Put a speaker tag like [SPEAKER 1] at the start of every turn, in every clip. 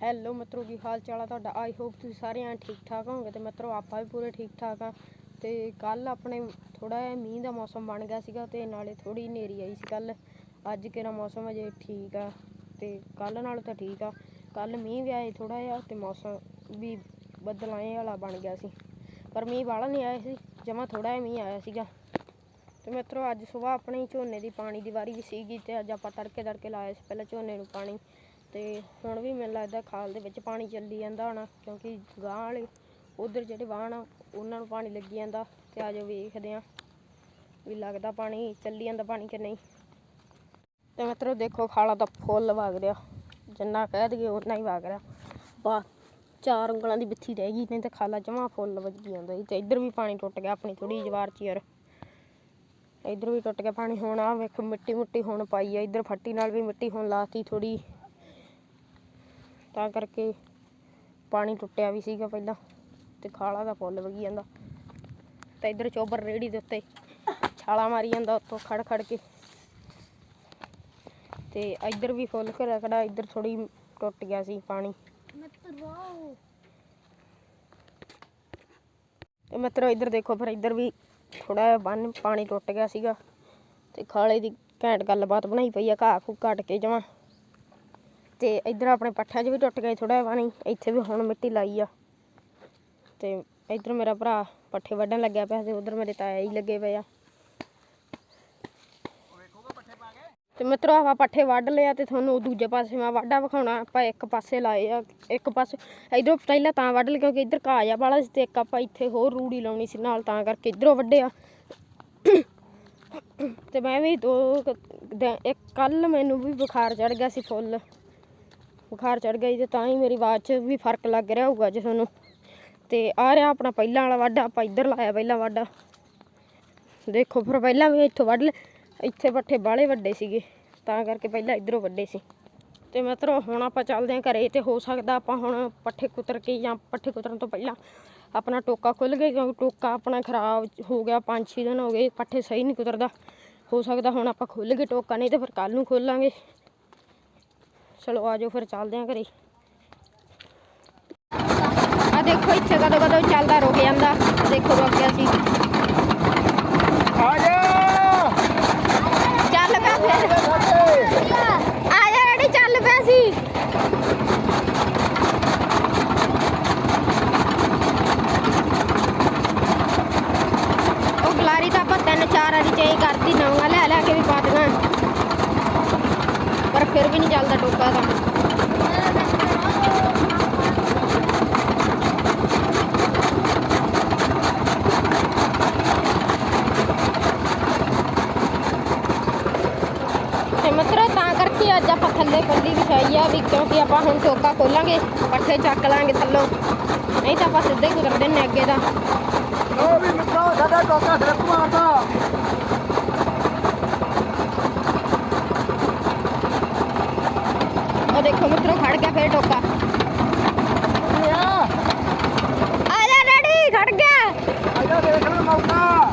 [SPEAKER 1] Hello ਮਿੱਤਰੋ, ਕੀ ਹਾਲ ਚਾਲ ਆ ਤੁਹਾਡਾ? ਆਈ ਹੋਪ ਤੁਸੀਂ ਸਾਰੇ ਐਂ ਠੀਕ ਠਾਕ ਹੋਵੋਗੇ ਤੇ ਮਿੱਤਰੋ, ਆਪਾਂ ਵੀ ਪੂਰੇ ਠੀਕ ਠਾਕ ਆ। ਤੇ ਕੱਲ ਆਪਣੇ ਥੋੜਾ ਜਿਹਾ ਮੀਂਹ ਦਾ ਮੌਸਮ ਬਣ ਗਿਆ ਸੀਗਾ ਤੇ ਨਾਲੇ ਥੋੜੀ ਹਨੇਰੀ ਆਈ ਸੀ ਕੱਲ ਅੱਜ ਕਿਹੜਾ ਮੌਸਮ ਅਜੇ ਠੀਕ ਆ। ਤੇ ਕੱਲ ਨਾਲੋਂ ਤਾਂ ਠੀਕ ਆ। ਕੱਲ ਮੀਂਹ ਵੀ ਆਇਆ ਥੋੜਾ ਜਿਹਾ ਤੇ ਮੌਸਮ ਵੀ ਬਦਲਾਏ ਵਾਲਾ ਬਣ ਗਿਆ ਸੀ। ਪਰ ਮੀਂਹ ਵਾਲਾ ਨਹੀਂ ਆਇਆ ਸੀ, ਜਮਾ ਥੋੜਾ ਜਿਹਾ ਮੀਂਹ ਆਇਆ ਸੀਗਾ। ਤੇ ਮਿੱਤਰੋ, ਅੱਜ ਸਵੇਰ ਆਪਣੇ ਝੋਨੇ ਦੀ ਪਾਣੀ ਦੀ ਵਾਰੀ ਸੀਗੀ ਤੇ ਅੱਜ ਆਪਾਂ ਤੜਕੇ ਤੜਕੇ ਲਾਇਆ ਸੀ ਪਹਿਲਾਂ ਝੋਨੇ ਨੂੰ ਪਾਣੀ। ਤੇ ਹੁਣ ਵੀ ਮੈਨੂੰ ਲੱਗਦਾ ਖਾਲ ਦੇ ਵਿੱਚ ਪਾਣੀ ਚੱਲੀ ਜਾਂਦਾ ਹੋਣਾ, ਕਿਉਂਕਿ ਗਾਂ ਵਾਲੇ, ਉਧਰ ਜਿਹੜੇ ਵਾਹਣ ਆ, ਉਹਨਾਂ ਨੂੰ ਪਾਣੀ ਲੱਗੀ ਜਾਂਦਾ, ਤੇ ਆਜੋ ਵੇਖਦੇ ਆ ਵੀ ਲੱਗਦਾ ਪਾਣੀ ਚੱਲੀ ਜਾਂਦਾ ਪਾਣੀ ਕਿ ਨਹੀਂ। ਤੇ ਮਿੱਤਰੋ ਦੇਖੋ ਖਾਲਾ ਤਾਂ ਫੁੱਲ ਵਗ ਰਿਹਾ, ਜਿੰਨਾ ਕਹਿ ਦਈਏ ਉਨਾ ਹੀ ਵਗ ਰਿਹਾ। ਬਾ, ਚਾਰ ਉਂਗਲਾਂ ਦੀ ਬਿੱਥੀ ਰਹਿ ਗਈ, ਨਹੀਂ ਤਾਂ ਖਾਲਾ ਜਮਾ ਫੁੱਲ ਵੱਜੀ ਜਾਂਦਾ ਸੀ, ਤੇ ਇੱਧਰ ਵੀ ਪਾਣੀ ਟੁੱਟ ਗਿਆ ਆਪਣੀ ਥੋੜੀ ਜਵਾਰ ਚ ਯਾਰ। ਇੱਧਰ ਵੀ ਟੁੱਟ ਗਿਆ ਪਾਣੀ, ਹੁਣ ਆ ਵੇਖੋ ਮਿੱਟੀ ਮੁੱਟੀ ਹੁਣ ਪਾਈ ਆ, ਇੱਧਰ ਫੱਟੀ ਨਾਲ ਵੀ ਮਿੱਟੀ ਹੁਣ ਲਾਤੀ ਥੋੜੀ ਤਾਂ ਕਰਕੇ ਪਾਣੀ ਟੁੱਟਿਆ ਵੀ ਸੀਗਾ ਪਹਿਲਾਂ ਤੇ ਖਾਲਾ ਦਾ ਫੁੱਲ ਵਗੀ ਜਾਂਦਾ। ਤਾਂ ਇੱਧਰ ਚੋਬਰ ਰੇੜੀ ਦੇ ਉੱਤੇ ਛਾਲਾ ਮਾਰੀ ਜਾਂਦਾ ਉੱਤੋਂ ਖੜ ਖੜ ਕੇ। ਤੇ ਇੱਧਰ ਵੀ ਫੁੱਲ ਘਰਾ ਖੜਾ ਇੱਧਰ ਥੋੜੀ ਟੁੱਟ ਗਿਆ ਸੀ ਪਾਣੀ। ਤੇ ਮਿੱਤਰੋ ਇੱਧਰ ਦੇਖੋ ਫਿਰ ਇੱਧਰ ਵੀ ਥੋੜਾ ਜਿਹਾ ਬੰਨ ਪਾਣੀ ਟੁੱਟ ਗਿਆ ਸੀਗਾ। ਤੇ ਖਾਲੇ ਦੀ ਘੈਂਟ ਗੱਲਬਾਤ ਬਣਾਈ ਪਈ ਆ ਘਾਹ ਘੂ ਕੱਟ ਕੇ ਜਮਾ। ਤੇ ਇੱਧਰ ਆਪਣੇ ਪੱਠਿਆਂ 'ਚ ਵੀ ਟੁੱਟ ਗਿਆ ਥੋੜਾ ਜਿਹਾ ਪਾਣੀ, ਇੱਥੇ ਵੀ ਹੁਣ ਮਿੱਟੀ ਲਾਈ ਆ। ਤੇ ਇੱਧਰ ਮੇਰਾ ਭਰਾ ਪੱਠੇ ਵੱਢਣ ਲੱਗਿਆ ਪਿਆ ਤੇ ਉਧਰ ਮੇਰੇ ਤਾਇਆ ਹੀ ਲੱਗੇ ਪਏ ਆ। ਤੇ ਮਿੱਤਰੋ ਆਪਾਂ ਪੱਠੇ ਵੱਢ ਲਿਆ ਤੇ ਤੁਹਾਨੂੰ ਦੂਜੇ ਪਾਸੇ ਮੈਂ ਵਾਢਾ ਵਿਖਾਉਣਾ, ਆਪਾਂ ਇੱਕ ਪਾਸੇ ਲਾਏ ਆ, ਇੱਕ ਪਾਸੇ ਇਧਰੋਂ ਪਹਿਲਾਂ ਤਾਂ ਵੱਢ ਲਿਆ ਕਿਉਂਕਿ ਇੱਧਰ ਘਾਹ ਆ ਵਾਲਾ ਸੀ ਤੇ ਇੱਕ ਆਪਾਂ ਇੱਥੇ ਹੋਰ ਰੂੜੀ ਲਾਉਣੀ ਸੀ ਨਾਲ, ਤਾਂ ਕਰਕੇ ਇੱਧਰੋਂ ਵੱਢਿਆ ਤੇ ਮੈਂ ਵੀ ਦੋ ਇੱਕ ਕੱਲ ਮੈਨੂੰ ਵੀ ਬੁਖਾਰ ਚੜ ਗਿਆ ਸੀ ਫੁੱਲ। ਬੁਖਾਰ ਚੜ ਗਿਆ ਸੀ ਤੇ ਤਾਂ ਹੀ ਮੇਰੀ ਆਵਾਜ਼ 'ਚ ਵੀ ਫ਼ਰਕ ਲੱਗ ਰਿਹਾ ਹੋਊਗਾ ਜੇ ਤੁਹਾਨੂੰ। ਤੇ ਆ ਰਿਹਾ ਆਪਣਾ ਪਹਿਲਾਂ ਵਾਲਾ ਵਾਢਾ, ਆਪਾਂ ਇੱਧਰ ਲਾਇਆ ਪਹਿਲਾਂ ਵਾਢਾ। ਦੇਖੋ ਫਿਰ ਪਹਿਲਾਂ ਵੀ ਇੱਥੋਂ ਵੱਢ ਲਏ ਇੱਥੇ ਪੱਠੇ ਬਾਲੇ ਵੱਡੇ ਸੀਗੇ, ਤਾਂ ਕਰਕੇ ਪਹਿਲਾਂ ਇੱਧਰੋਂ ਵੱਡੇ ਸੀ। ਤੇ ਮਿੱਤਰੋ, ਹੁਣ ਆਪਾਂ ਚੱਲਦੇ ਹਾਂ ਘਰੇ, ਤੇ ਹੋ ਸਕਦਾ ਆਪਾਂ ਹੁਣ ਪੱਠੇ ਕੁਤਰ ਕੇ ਜਾਂ ਪੱਠੇ ਕੁਤਰਨ ਤੋਂ ਪਹਿਲਾਂ ਆਪਣਾ ਟੋਕਾ ਖੁੱਲ ਗਿਆ, ਕਿਉਂਕਿ ਟੋਕਾ ਆਪਣਾ ਖਰਾਬ ਹੋ ਗਿਆ 5-6 ਦਿਨ ਹੋ ਗਏ, ਪੱਠੇ ਸਹੀ ਨਹੀਂ ਕੁਤਰਦਾ। ਹੋ ਸਕਦਾ ਹੁਣ ਆਪਾਂ ਖੁੱਲ ਗਏ ਟੋਕਾ, ਨਹੀਂ ਤੇ ਫਿਰ ਕੱਲ ਨੂੰ ਖੋਲਾਂਗੇ। ਚਲੋ ਆਜੋ ਫਿਰ ਚੱਲਦੇ ਹਾਂ ਘਰੇ। ਆ ਦੇਖੋ ਇੱਥੇ ਕਦੋਂ ਕਦੋਂ ਚੱਲਦਾ ਰੁਕ ਜਾਂਦਾ। ਦੇਖੋ ਰੁਕ ਗਿਆ ਸੀ।
[SPEAKER 2] ਆ ਜਾ।
[SPEAKER 1] ਚੱਲ ਪਿਆ ਫਿਰ। ਆ ਜਾ ਰੈਡੀ ਚੱਲ ਪਿਆ ਸੀ। ਉਹ ਗਲਾਰੀ ਤਾਂ ਆਪਾਂ ਤਿੰਨ ਚਾਰ ਵਾਰੀ ਚੇਂਜ ਕਰਤੀ ਨਵਾਂ ਲੈ ਲੈ ਕੇ ਵੀ ਪਾ ਪਰ ਫਿਰ ਵੀ ਨਹੀਂ ਚੱਲਦਾ ਟੋਕਾ ਤਾਂ। ਤੇ ਮਤਲਬ ਤਾਂ ਕਰਕੇ ਅੱਜ ਆਪਾਂ ਥੱਲੇ ਕੰਦੀ ਵਿਛਾਈ ਆ ਵੀ ਕਿਉਂਕਿ ਆਪਾਂ ਹੁਣ ਟੋਕਾ ਖੋਲਾਂਗੇ, ਪੱਠੇ ਚੱਕ ਲਾਂਗੇ ਥੱਲੋਂ। ਨਹੀਂ ਤਾਂ ਆਪਾਂ ਸਿੱਧੇ ਹੀ ਕੁਤਰਦੇ ਨੇ ਅੱਗੇ ਦਾ।
[SPEAKER 2] ਲੋ ਵੀ ਮਿੱਤਰੋ, ਸਾਡਾ ਟੋਕਾ ਸਿਰਫ ਮਾਰਦਾ
[SPEAKER 1] ਉਹ ਦੇਖੋ ਮਿੱਤਰੋ ਖੜ ਗਿਆ ਫੇਰ ਟੋਕਾ
[SPEAKER 2] ਇਹ ਆ
[SPEAKER 1] ਆ ਜਾ ਰੈਡੀ ਖੜ ਗਿਆ
[SPEAKER 2] ਆ ਜਾ ਦੇਖ ਲੈ ਮੌਕਾ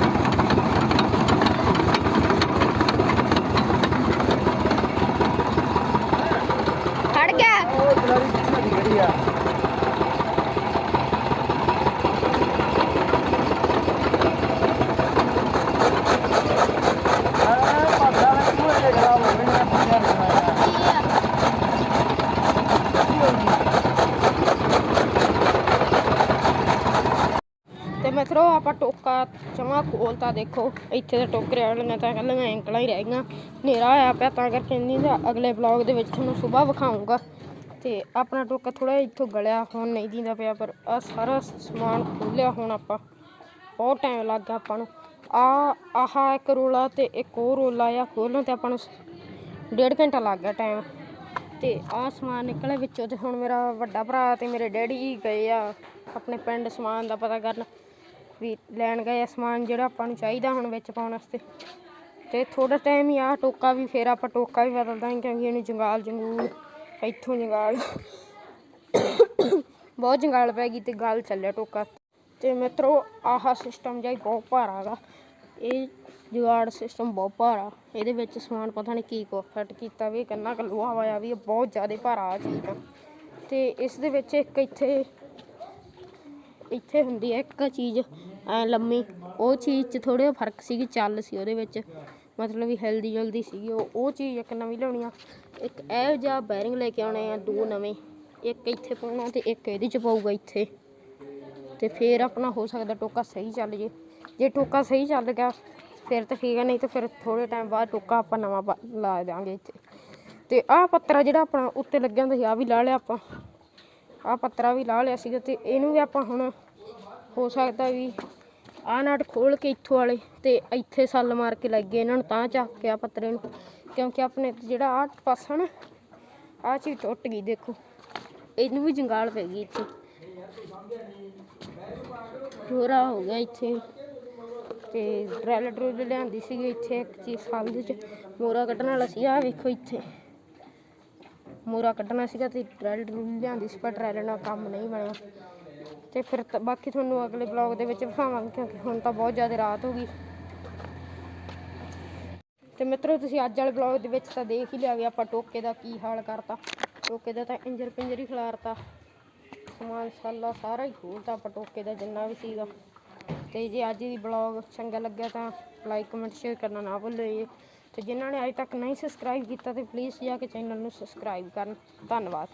[SPEAKER 1] ਖੜ ਗਿਆ
[SPEAKER 2] ਉਹ ਗਲਾਰੀ ਕਿੱਥੇ ਖੜੀ ਆ ਆ ਪਾਸਾ ਨੇ ਕੋਈ ਖਰਾਬ ਹੋ ਗਿਆ ਪਾਸਾ ਨਹੀਂ
[SPEAKER 1] ਤੇ ਮਿੱਤਰੋ ਆਪਾਂ ਟੋਕਾ ਜਮਾ ਖੋਲਤਾ ਦੇਖੋ, ਇੱਥੇ ਤਾਂ ਟੋਕਰੇ ਵਾਲੀਆਂ ਤਾਂ ਕੱਲੀਆਂ ਐਂਕਲਾਂ ਹੀ ਰਹਿ ਗਈਆਂ। ਹਨੇਰਾ ਹੋਇਆ ਪਿਆ ਤਾਂ ਕਰਕੇ ਨਹੀਂ ਤਾਂ ਅਗਲੇ ਵਲੌਗ ਦੇ ਵਿੱਚ ਤੁਹਾਨੂੰ ਸਵੇਰ ਵਿਖਾਉਂਗਾ ਤੇ ਆਪਣਾ ਟੋਕਾ ਥੋੜਾ ਇੱਥੋਂ ਗਲਿਆ, ਹੁਣ ਨਹੀਂ ਦਿੰਦਾ ਪਿਆ, ਪਰ ਆ ਸਾਰਾ ਸਮਾਨ ਖੋਲਿਆ ਹੁਣ ਆਪਾਂ। ਬਹੁਤ ਟਾਈਮ ਲੱਗ ਗਿਆ ਆਪਾਂ ਨੂੰ। ਆ, ਆਹ ਇੱਕ ਰੋਲਾ ਤੇ ਇੱਕ ਹੋਰ ਰੋਲਾ ਆ ਖੋਲਣ ਤੇ ਆਪਾਂ ਨੂੰ ਡੇਢ ਘੰਟਾ ਲੱਗ ਗਿਆ ਟਾਈਮ ਤੇ ਆਹ ਸਮਾਨ ਨਿਕਲਿਆ ਵਿੱਚੋਂ ਤੇ ਹੁਣ ਮੇਰਾ ਵੱਡਾ ਭਰਾ ਤੇ ਮੇਰੇ ਡੈਡੀ ਗਏ ਆ, ਆਪਣੇ ਪਿੰਡ ਸਮਾਨ ਦਾ ਪਤਾ ਕਰਨ। ਵੀ ਲੈਣ ਗਏ ਆ ਸਮਾਨ ਜਿਹੜਾ ਆਪਾਂ ਨੂੰ ਚਾਹੀਦਾ ਹੁਣ ਵਿੱਚ ਪਾਉਣ ਵਾਸਤੇ। ਤੇ ਥੋੜਾ ਟਾਈਮ ਹੀ ਆ, ਟੋਕਾ ਵੀ ਫੇਰ ਆਪਾਂ ਟੋਕਾ ਵੀ ਬਦਲ ਦਾਂਗੇ ਕਿਉਂਕਿ ਇਹਨੂੰ ਜੰਗਾਲ ਜੰਗੂਲ, ਇੱਥੋਂ ਜੰਗਾਲ। ਬਹੁਤ ਜੰਗਾਲ ਪੈ ਗਈ ਤੇ ਗਲ ਚੱਲਿਆ ਟੋਕਾ। ਤੇ ਮਿੱਤਰੋ, ਆਹ ਸਿਸਟਮ ਜਿਹਾ ਬਹੁਤ ਭਾਰਾ ਹੈਗਾ। ਇਹ ਜੁਗਾੜ ਸਿਸਟਮ ਬਹੁਤ ਭਾਰਾ। ਇਹਦੇ ਵਿੱਚ ਸਮਾਨ ਪਤਾ ਨਹੀਂ ਕੀ ਕੋ ਫਿੱਟ ਕੀਤਾ ਵੀ ਕਿੰਨਾ ਕੁ ਲੋਹਾ ਵਾਇਆ ਵੀ ਇਹ ਬਹੁਤ ਜ਼ਿਆਦਾ ਭਾਰਾ ਆ ਚੀਜ਼ ਆ ਤੇ ਇਸ ਦੇ ਵਿੱਚ ਇੱਕ ਇੱਥੇ ਇੱਥੇ ਹੁੰਦੀ ਹੈ ਇੱਕ ਚੀਜ਼, ਐ ਲੰਮੀ, ਉਹ ਚੀਜ਼ 'ਚ ਥੋੜ੍ਹਾ ਫ਼ਰਕ ਸੀਗੀ, ਚੱਲ ਸੀ ਉਹਦੇ ਵਿੱਚ। ਮਤਲਬ ਵੀ ਹੈਲਦੀ ਜੁਲਦੀ ਸੀਗੀ, ਉਹ ਉਹ ਚੀਜ਼ ਇੱਕ ਨਵੀਂ ਲਿਆਉਣੀ ਆ। ਇੱਕ ਇਹੋ ਜਿਹਾ ਬੈਰਿੰਗ ਲੈ ਕੇ ਆਉਣੇ ਆ ਦੋ ਨਵੇਂ। ਇੱਕ ਇੱਥੇ ਪਾਉਣਾ ਤੇ ਇੱਕ ਇਹਦੇ 'ਚ ਪਾਊਗਾ ਇੱਥੇ। ਤੇ ਫੇਰ ਆਪਣਾ ਹੋ ਸਕਦਾ ਟੋਕਾ ਸਹੀ ਚੱਲ ਜੇ। ਜੇ ਟੋਕਾ ਸਹੀ ਚੱਲ ਗਿਆ, ਫਿਰ ਤਾਂ ਠੀਕ ਹੈ ਨਹੀਂ ਤਾਂ ਫਿਰ ਥੋੜੇ ਟਾਈਮ ਬਾਅਦ ਟੋਕਾ ਆਪਾਂ ਨਵਾਂ ਪਾ- ਲਾ ਦਾਂਗੇ ਇੱਥੇ। ਤੇ ਆਹ ਪੱਤਰਾ ਜਿਹੜਾ ਆਪਣਾ ਉੱਤੇ ਲੱਗਿਆ ਹੁੰਦਾ ਸੀ ਆ ਵੀ ਲਾ ਲਿਆ ਆਪਾਂ। ਆਹ ਪੱਤਰਾ ਵੀ ਲਾ ਲਿਆ ਸੀਗਾ ਤੇ ਇਹਨੂੰ ਵੀ ਆਪਾਂ ਹੁਣ ਹੋ ਸਕਦਾ ਵੀ ਆਹ ਨਾਟ ਖੋਲ ਕੇ ਇੱਥੋਂ ਵਾਲੇ ਤੇ ਇੱਥੇ ਸੱਲ ਮਾਰ ਕੇ ਲੱਗੇ ਇਹਨਾਂ ਨੂੰ ਤਾਂ ਚੱਕ ਕੇ ਆ ਪੱਤਰੇ ਨੂੰ, ਕਿਉਂਕਿ ਆਪਣੇ ਜਿਹੜਾ ਆਹ ਪਾਸਾ ਨਾ, ਆਹ ਚੀਜ਼ ਟੁੱਟ ਗਈ ਦੇਖੋ, ਇਹਨੂੰ ਵੀ ਜੰਗਾਲ ਪੈ ਗਈ ਇੱਥੇ। ਪੂਰਾ ਹੋ ਗਿਆ ਇੱਥੇ। ਤੇ ਡਰੈਲ ਡਰੂਲ ਲਿਆਂਦੀ ਸੀਗੀ ਇੱਥੇ ਇੱਕ ਚੀਜ਼ ਸਾਲ ਚ ਮੋਰਾ ਕੱਢਣ ਵਾਲਾ ਸੀ ਆ ਵੇਖੋ ਇੱਥੇ। ਮੋਰਾ ਕੱਢਣਾ ਸੀਗਾ ਤੇ ਡਰੈਲ ਡਰੂਲ ਲਿਆਂਦੀ ਸੀ, ਪਰ ਡਰੈਲ ਨਾਲ ਕੰਮ ਨਹੀਂ ਬਣਿਆ। ਤੇ ਫਿਰ ਬਾਕੀ ਤੁਹਾਨੂੰ ਅਗਲੇ ਬਲੌਗ ਦੇ ਵਿੱਚ ਦਿਖਾਵਾਂਗੇ ਕਿਉਂਕਿ ਹੁਣ ਤਾਂ ਬਹੁਤ ਜ਼ਿਆਦਾ ਰਾਤ ਹੋ ਗਈ। ਤੇ ਮਿੱਤਰੋ, ਤੁਸੀਂ ਅੱਜ ਵਾਲੇ ਬਲੌਗ ਦੇ ਵਿੱਚ ਤਾਂ ਦੇਖ ਹੀ ਲਿਆ ਵੀ ਆਪਾਂ ਟੋਕੇ ਦਾ ਕੀ ਹਾਲ ਕਰਤਾ। ਟੋਕੇ ਦਾ ਤਾਂ ਇੰਜਰ ਪਿੰਜਰ ਹੀ ਖਿਲਾਰਤਾ। ਸਮਾਨ ਸਾਲਾ ਸਾਰਾ ਹੀ ਖੋਲਤਾ ਆਪਾਂ ਟੋਕੇ ਦਾ, ਜਿੰਨਾ ਵੀ ਸੀਗਾ। ਤੇ ਜੇ ਅੱਜ ਦੀ ਬਲੌਗ ਚੰਗਾ ਲੱਗਿਆ ਤਾਂ ਲਾਈਕ ਕਮੈਂਟ ਸ਼ੇਅਰ ਕਰਨਾ ਨਾ ਭੁੱਲੋ ਜੀ। ਤੇ ਜਿਨ੍ਹਾਂ ਨੇ ਅਜੇ ਤੱਕ ਨਹੀਂ ਸਬਸਕ੍ਰਾਈਬ ਕੀਤਾ ਤੇ ਪਲੀਜ਼ ਜਾ ਕੇ ਚੈਨਲ ਨੂੰ ਸਬਸਕ੍ਰਾਈਬ ਕਰਨ। ਧੰਨਵਾਦ।